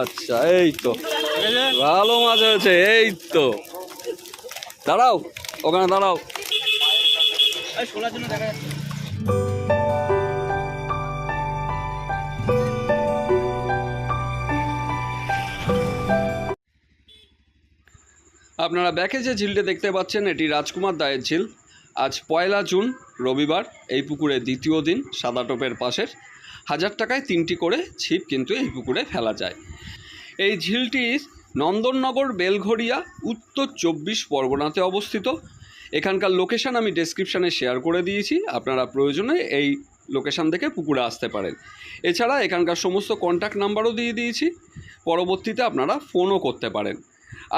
আচ্ছা এই তো। ভালো মাছ হয়েছে, এই তো। দাঁড়াও, ওখানে দাঁড়াও। আপনারা ব্যাকে যে ঝিলটা দেখতে পাচ্ছেন, এটি রাজকুমার দায়ের ঝিল। আজ পয়লা জুন, রবিবার, এই পুকুরে দ্বিতীয় দিন সাদা টোপের পাশের হাজার টাকায় তিনটি করে ছিপ কিন্তু এই পুকুরে ফেলা যায়। এই ঝিলটি নন্দননগর বেলঘরিয়া উত্তর চব্বিশ পরগনাতে অবস্থিত। এখানকার লোকেশন আমি ডেসক্রিপশানে শেয়ার করে দিয়েছি, আপনারা প্রয়োজনে এই লোকেশান থেকে পুকুরে আসতে পারেন। এছাড়া এখানকার সমস্ত কন্ট্যাক্ট নাম্বারও দিয়ে দিয়েছি, পরবর্তীতে আপনারা ফোনও করতে পারেন।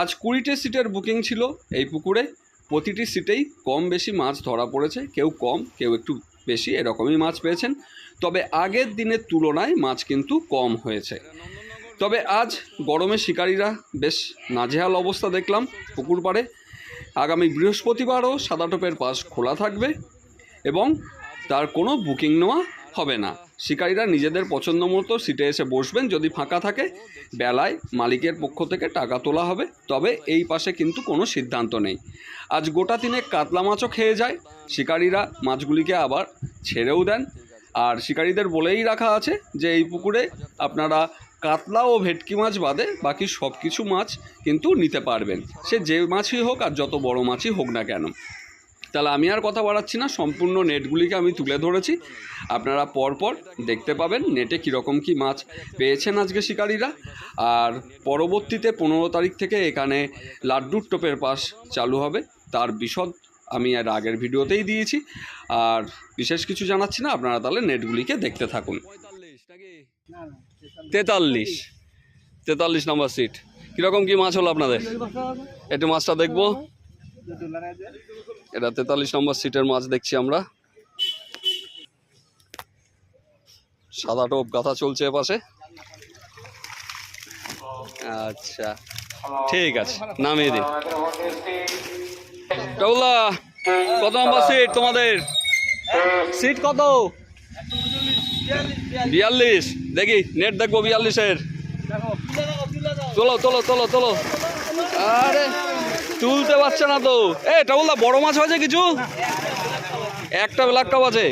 আজ কুড়িটে সিটের বুকিং ছিল এই পুকুরে। প্রতিটি সিটেই কম বেশি মাছ ধরা পড়েছে, কেউ কম, কেউ একটু বেশি, এরকমই মাছ পেয়েছেন। তবে আগের দিনের তুলনায় মাছ কিন্তু কম হয়েছে। তবে আজ গরমে শিকারীরা বেশ নাজেহাল অবস্থা দেখলাম পুকুর পাড়ে। আগামী বৃহস্পতিবারও সাদাটোপের পাশ খোলা থাকবে এবং তার কোনো বুকিং নেওয়া হবে না। শিকারীরা নিজেদের পছন্দ মতো সিটে এসে বসবেন, যদি ফাঁকা থাকে। বেলায় মালিকের পক্ষ থেকে টাকা তোলা হবে, তবে এই পাশে কিন্তু কোনো সিদ্ধান্ত নেই। আজ গোটা তিনে কাতলা মাছও খেয়ে যায়। শিকারীরা মাছগুলিকে আবার ছেড়েও দেন। আর শিকারীদের বলেই রাখা আছে যে, এই পুকুরে আপনারা কাতলা ও ভেটকি মাছ বাদে বাকি সব কিছু মাছ কিন্তু নিতে পারবেন। সে যে মাছই হোক আর যত বড় মাছই হোক না কেন। তাহলে আমি আর কথা বাড়াচ্ছি না, সম্পূর্ণ নেটগুলিকে আমি তুলে ধরেছি। আপনারা পরপর দেখতে পাবেন নেটে কীরকম কী মাছ পেয়েছেন আজকে শিকারীরা। আর পরবর্তীতে পনেরো তারিখ থেকে এখানে লাড্ডুর টোপের পাস চালু হবে। তার বিশদ আমি আর আগের ভিডিওতেই দিয়েছি। আর বিশেষ কিছু জানাচ্ছি না, আপনারা তাহলে নেটগুলিকে দেখতে থাকুন। তেতাল্লিশ। তেতাল্লিশ নম্বর সিট। কীরকম কী মাছ হলো আপনাদের? একটু মাছটা দেখব। এটা তেতাল্লিশ নম্বর সিটের মাছ দেখছি আমরা। সাদা টোপ গাথা চলছে এপাশে। আচ্ছা ঠিক আছে, নামিয়ে দিন টাউলা কত নম্বর সিট তোমাদের? সিট কত? বিয়াল্লিশ, দেখি নেট দেখব বিয়াল্লিশের। তোলো তোলো তোলো তোলো আরে! তুলতে পারছে না তো। এ টাউলদা বড় মাছ হয়েছে কিছু? একটা ব্ল্যাক কাপ আছে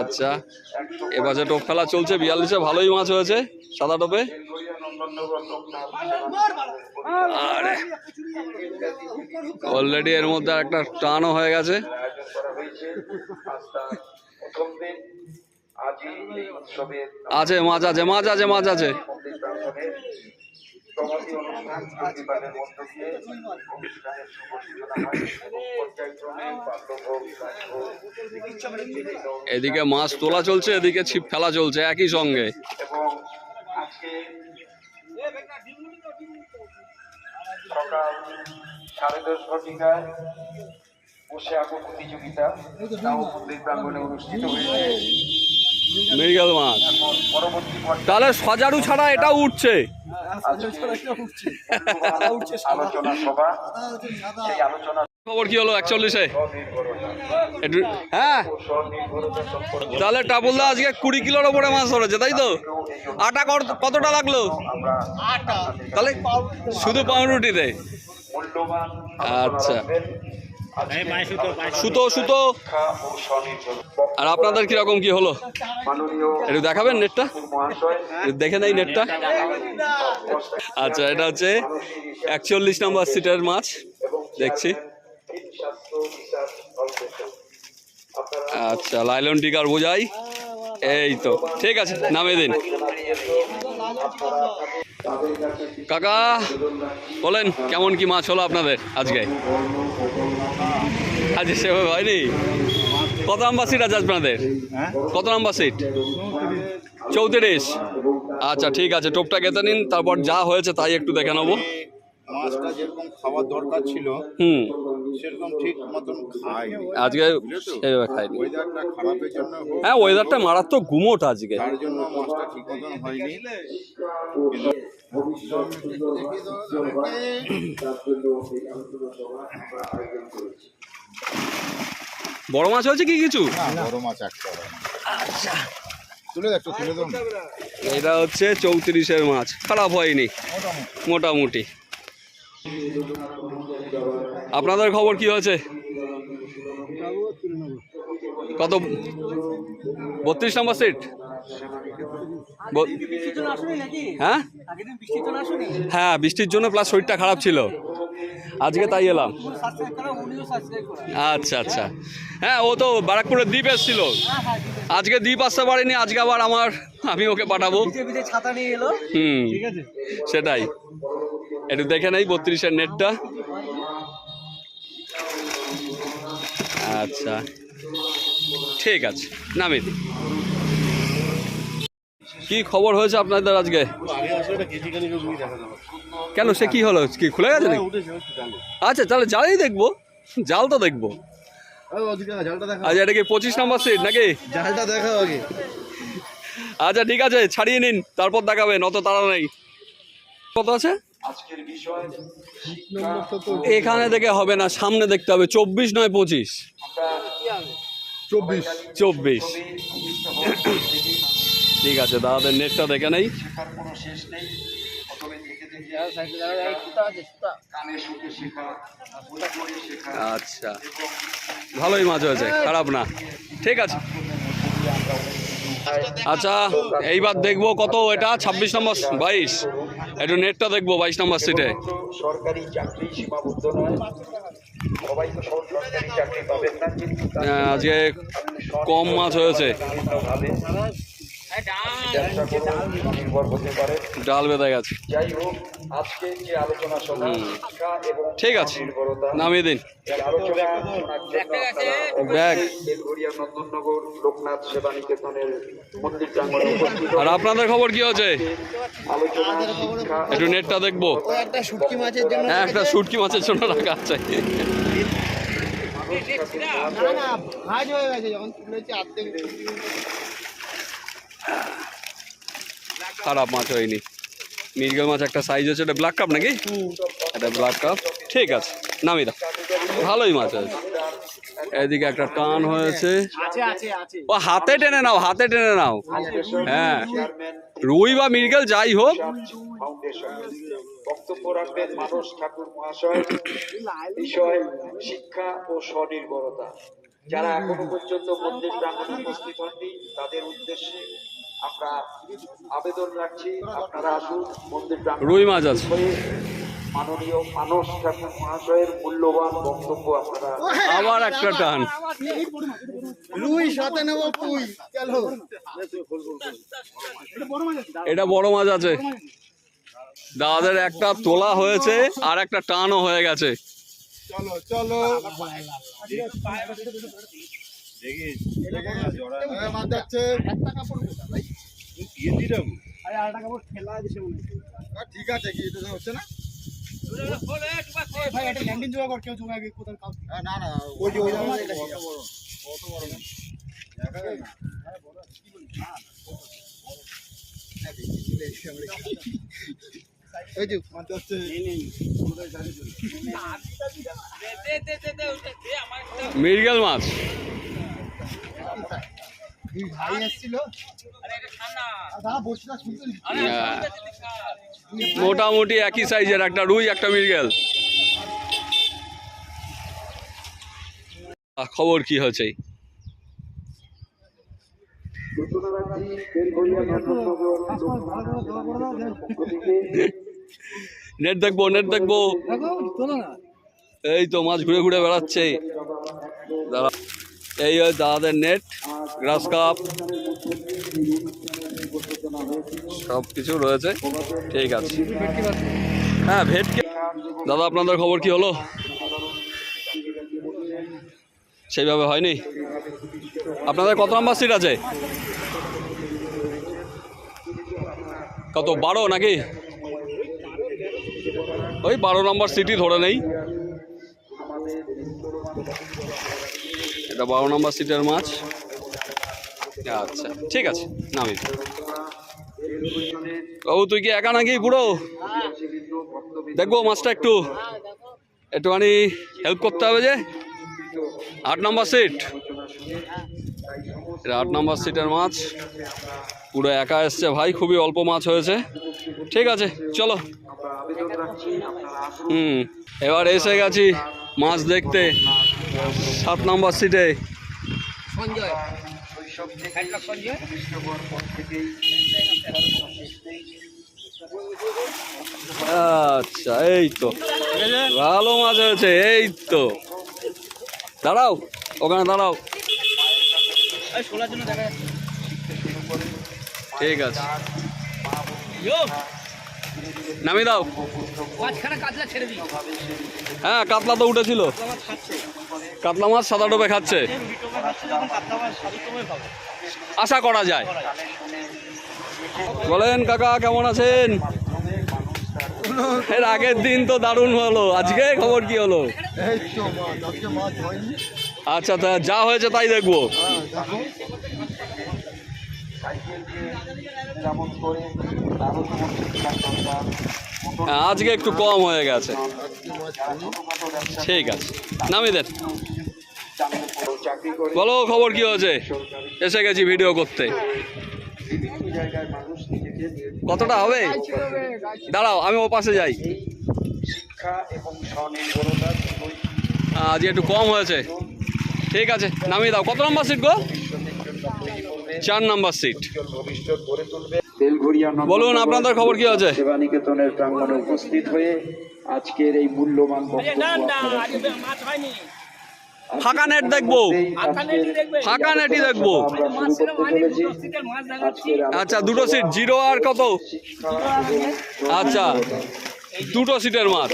আচ্ছা এবারে টোপ খেলা চলছে, বিয়াল্লিশে ভালোই মাছ হয়েছে, সাদা টোপে। অলরেডি এর মধ্যে একটা টানও হয়ে গেছে। আছে, মাছ আছে মাছ আছে মাছ আছে। এদিকে মাছ তোলা চলছে এদিকে ছিপ ফেলা চলছে একই সঙ্গে। এবং আজকে সকাল সাড়ে দশ ঘটিকায় বসে আঁকো প্রতিযোগিতা তাও অনুষ্ঠিত হয়েছে। মৃগেল মাছ। পরবর্তী তাহলে সজারু ছাড়া এটাও উঠছে। আলোচনা সভা। সেই আলোচনা খবর কি হলো একচল্লিশে? হ্যাঁ? তাহলে টাবুলদা আজকে কুড়ি কিলোর ওপরে মাছ ধরেছে তাই তো? আটা কত- কতটা লাগল? তাহলে শুধু পাউরুটিতে? আচ্ছা। সুতো সুতো আর আপনাদের কীরকম কি হলো? একটু দেখাবেন নেটটা? দেখে নেই নেটটা? আচ্ছা এটা হচ্ছে একচল্লিশ নম্বর সিটের মাছ। দেখছি। আচ্ছা লাইলন টিকার বোঝাই। এই তো ঠিক আছে নামিয়ে দিন। কাকা বলেন কেমন কি মাছ হলো আপনাদের আজকে? আজকে সেভাবে হয়নি? কত নাম্বার সিট আছে আপনাদের? কত নাম্বার সিট চৌত্রিশ। আচ্ছা ঠিক আছে টোপটা গেতে নিন তারপর যা হয়েছে তাই একটু দেখে নেব। মাছটা যেরকম খাওয়ার দরকার ছিল হুম। সেরকম ঠিক মতন খায়নি আজকে সেভাবে খাইনি। ওয়েদারটা খারাপের জন্য হ্যাঁ ওয়েদারটা মারাত্মক গুমোট আজকে। তার জন্য মাছটা ঠিক মতন হয়নি। বড় মাছ হয়েছে কি কিছু? বড় মাছ একটা তুলে একটু তুলে দাও এটা হচ্ছে চৌত্রিশের মাছ খারাপ হয়নি। মোটামুটি। আপনাদের খবর কি হয়েছে? কত? বত্রিশ নম্বর সিট? হ্যাঁ? হ্যাঁ বৃষ্টির জন্য প্লাস শরীরটা খারাপ ছিল। আজকে তাই এলাম। আচ্ছা আচ্ছা। হ্যাঁ ও তো বারাকপুরের দ্বীপ এসেছিল। আজকে দ্বীপ আসতে পারেনি আজকে আবার আমার আমি ওকে পাঠাবো। ছাতা নিয়ে এলো। হুম সেটাই। একটু দেখে নেই বত্রিশের নেটটা। আচ্ছা। ঠিক আছে নামি। দিই। কি খবর হয়েছে আপনাদের আজকে? কেন? সে কি হলো? কি খুলে গেছে নাকি? আচ্ছা তাহলে জালই দেখব। জাল তো দেখব। আচ্ছা এটা কি পঁচিশ নম্বর সিট নাকি? জালটা দেখাও আগে আচ্ছা ঠিক আছে ছাড়িয়ে নিন। তারপর দেখাবেন অত তাড়া নেই। কত আছে? এখানে থেকে হবে না সামনে দেখতে হবে। চব্বিশ নয় পঁচিশ। চব্বিশ। চব্বিশ। ঠিক আছে দাদাদের নেটটা দেখে নেই শেষ নেই। আচ্ছা। ভালোই মাছ হয়েছে, খারাপ না। ঠিক আছে। আচ্ছা এইবার দেখব কত এটা, ছাব্বিশ নম্বর, বাইশ। একটু নেটটা দেখব, বাইশ নম্বর সিটে আজকে কম মাছ হয়েছে। ডাল বেঁধে গেছে। ঠিক আছে, নামিয়ে দিন। আর আপনাদের খবর কি হচ্ছে একটু নেটটা দেখব। হ্যাঁ একটা শুটকি মাছের জন্য রাখা আছে। না না, ভাজ হয়ে গেছে, যখন তুলেছি অর্ধেক খারাপ মাছ হয়নি। মির্গেল মাছ একটা সাইজ হচ্ছে এটা ব্ল্যাক কাপ নাকি? এটা ব্ল্যাক কাপ ঠিক আছে নামি দাও। ভালোই মাছ হয়েছে। এদিকে একটা টান হয়েছে। ও হাতে টেনে নাও হাতে টেনে নাও। হ্যাঁ। রুই বা মির্গেল যাই হোক। বক্তব্য রাখবেন মানস ঠাকুর মহাশয়। বিষয় শিক্ষা ও স্বনির্ভরতা। যারা এখনও পর্যন্ত মন্দির প্রাঙ্গণে উপস্থিত হননি তাদের উদ্দেশ্যে আমরা আবেদন রাখছি আপনারা আসুন মন্দির রুই মাছ আছে। মাননীয় মানস ঠাকুর মহাশয়ের মূল্যবান বক্তব্য আপনারা আবার একটা টান। রুই সাথে নেব পুই চলো এটা বড় মাছ আছে। দাদাদের একটা তোলা হয়েছে আর একটা টানও হয়ে গেছে। চলো চলো। ঠিক আছে কি হচ্ছে না ভাই কেউ না না ওই বড় বড় হচ্ছে মাছ। ভাই এসেছিল। মোটামুটি একই সাইজের একটা রুই একটা মির্গেল খবর কি থেকে নেট দেখব নেট দেখব। এই তো মাছ ঘুরে ঘুরে বেড়াচ্ছে। দাঁড়া। এই দাদাদের নেট গ্রাস কাপ সব কিছু রয়েছে। ঠিক আছে। হ্যাঁ ভেটকে। দাদা, আপনাদের খবর কি হলো? সেইভাবে হয়নি? আপনাদের কত নাম্বার সিট আছে? কত, বারো নাকি? ওই বারো নম্বর সিটই ধরে নেই। এটা বারো নম্বর সিটের মাছ। আচ্ছা ঠিক আছে, নামি। বাবু, তুই কি একা নাকি পুরো দেখব মাছটা একটু। একটুখানি হেল্প করতে হবে যে। আট নম্বর সিট। এটা আট নম্বর সিটের মাছ। পুরো একা এসছে ভাই, খুবই অল্প মাছ হয়েছে। ঠিক আছে, চলো। হুম, এবার এসে গেছি মাছ দেখতে। সাত নম্বর সিটে। সঞ্জয়। আচ্ছা এই তো। ভালো মাছ হয়েছে এই তো। দাঁড়াও ওখানে দাঁড়াও। ঠিক আছে। নামিয়ে দাও। হ্যাঁ কাতলা তো উঠেছিল। কাতলা মাছ সাদা ডোবে খাচ্ছে। আশা করা যায়। বলেন, কাকা, কেমন আছেন? এর আগের দিন তো দারুণ হলো। আজকে খবর কি হলো? আচ্ছা তা যা হয়েছে তাই দেখব। হ্যাঁ করে তারও আজকে একটু কম হয়ে গেছে। আজকে ঠিক আছে। নামিয়ে দেন। বলো খবর কি হয়েছে? এসে গেছি ভিডিও করতে। কতটা হবে? দাঁড়াও আমি ও পাশে যাই। শিক্ষা এবং স্বনির্ভরতা দুটোই আজ একটু কম হয়েছে। ঠিক আছে নামিয়ে দাও। কত নম্বর সিট গো? চার নম্বর সিট ভবিষ্যৎ গড়ে তুলবে। বেলঘরিয়া বলুন আপনাদের খবর কি আছে? সেবানিকেতনের প্রাঙ্গণে উপস্থিত হয়ে আজকের এই মূল্যবান ফাঁকা নেট দেখব। ফাঁকা নেটই দেখবে। আচ্ছা দুটো সিট জিরো আর কত? আচ্ছা দুটো সিটের মাছ।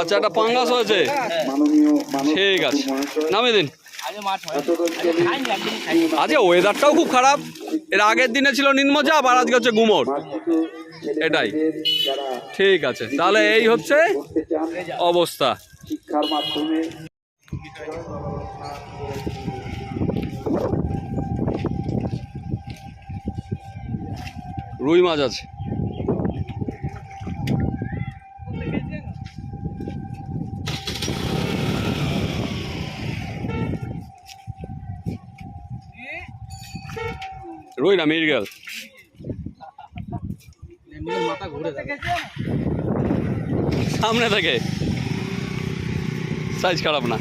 আচ্ছা একটা পাঙ্গাস হয়েছে? ঠিক আছে। নামিয়ে দিন। আজকে ওয়েদারটাও খুব খারাপ। এর আগের দিনে ছিল নিম্নচাপ আর আজকে হচ্ছে গুমোট। এটাই। ঠিক আছে তাহলে এই হচ্ছে অবস্থা। শিক্ষার মাধ্যমে রুই মাছ আছে। রুই না মির্গেল সামনে থেকে। সাইজ খারাপ না।